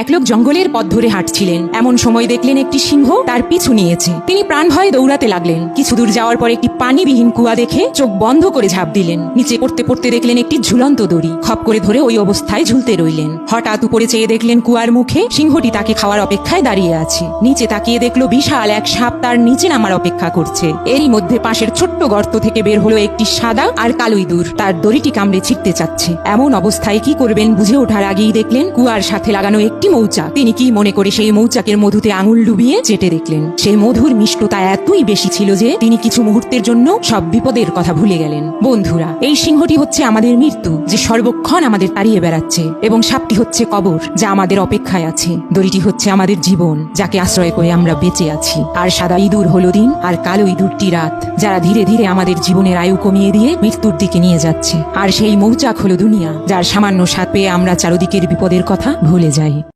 এক লোক জঙ্গলের পথ ধরে হাঁটছিলেন। এমন সময় দেখলেন একটি সিংহ তার পিছু নিয়েছে। তিনি প্রাণ ভয়ে দৌড়াতে লাগলেন। কিছু দূর যাওয়ার পর একটি পানিবিহীন কুয়া দেখে চোখ বন্ধ করে ঝাঁপ দিলেন। নিচে পড়তে পড়তে দেখলেন একটি ঝুলন্ত দড়ি। খপ করে ধরে ওই অবস্থায় ঝুলতে রইলেন। হঠাৎ উপরে চেয়ে দেখলেন কুয়ার মুখে সিংহটি তাকে খাওয়ার অপেক্ষায় দাঁড়িয়ে আছে। নিচে তাকিয়ে দেখল বিশাল এক সাপ তার নিচে নামার অপেক্ষা করছে। এরই মধ্যে পাশের ছোট্ট গর্ত থেকে বের হলো একটি সাদা আর কালো ইঁদুর তার দড়িটি কামড়ে ছিটতে চাচ্ছে। এমন অবস্থায় কি করবেন বুঝে ওঠার আগেই দেখলেন কুয়ার সাথে লাগানো একটি মৌচাক? তিনি কি মনে করে সেই মৌচাকের মধুতে আঙুল ডুবিয়ে চেটে দেখলেন? সেই মধুর মিষ্টতা এতই বেশি ছিল যে তিনি কিছু মুহূর্তের জন্য সব বিপদের কথা ভুলে গেলেন। বন্ধুরা, এই সিংহটি হচ্ছে আমাদের মৃত্যু, যে সর্বক্ষণ আমাদের তাড়িয়ে বেড়াচ্ছে, এবং সাপটি হচ্ছে কবর, যা আমাদের অপেক্ষায় আছে। দড়িটি হচ্ছে আমাদের জীবন, যাকে আশ্রয় করে আমরা বেঁচে আছি। আর সাদা ইঁদুর হলো দিন, আর কালো ইঁদুরটি রাত, যারা ধীরে ধীরে আমাদের জীবনের আয়ু কমিয়ে দিয়ে মৃত্যুর দিকে নিয়ে যাচ্ছে। আর সেই মৌচাক হলো দুনিয়া, যার সামান্য পেয়ে আমরা চারদিকের বিপদের কথা ভুলে যাই।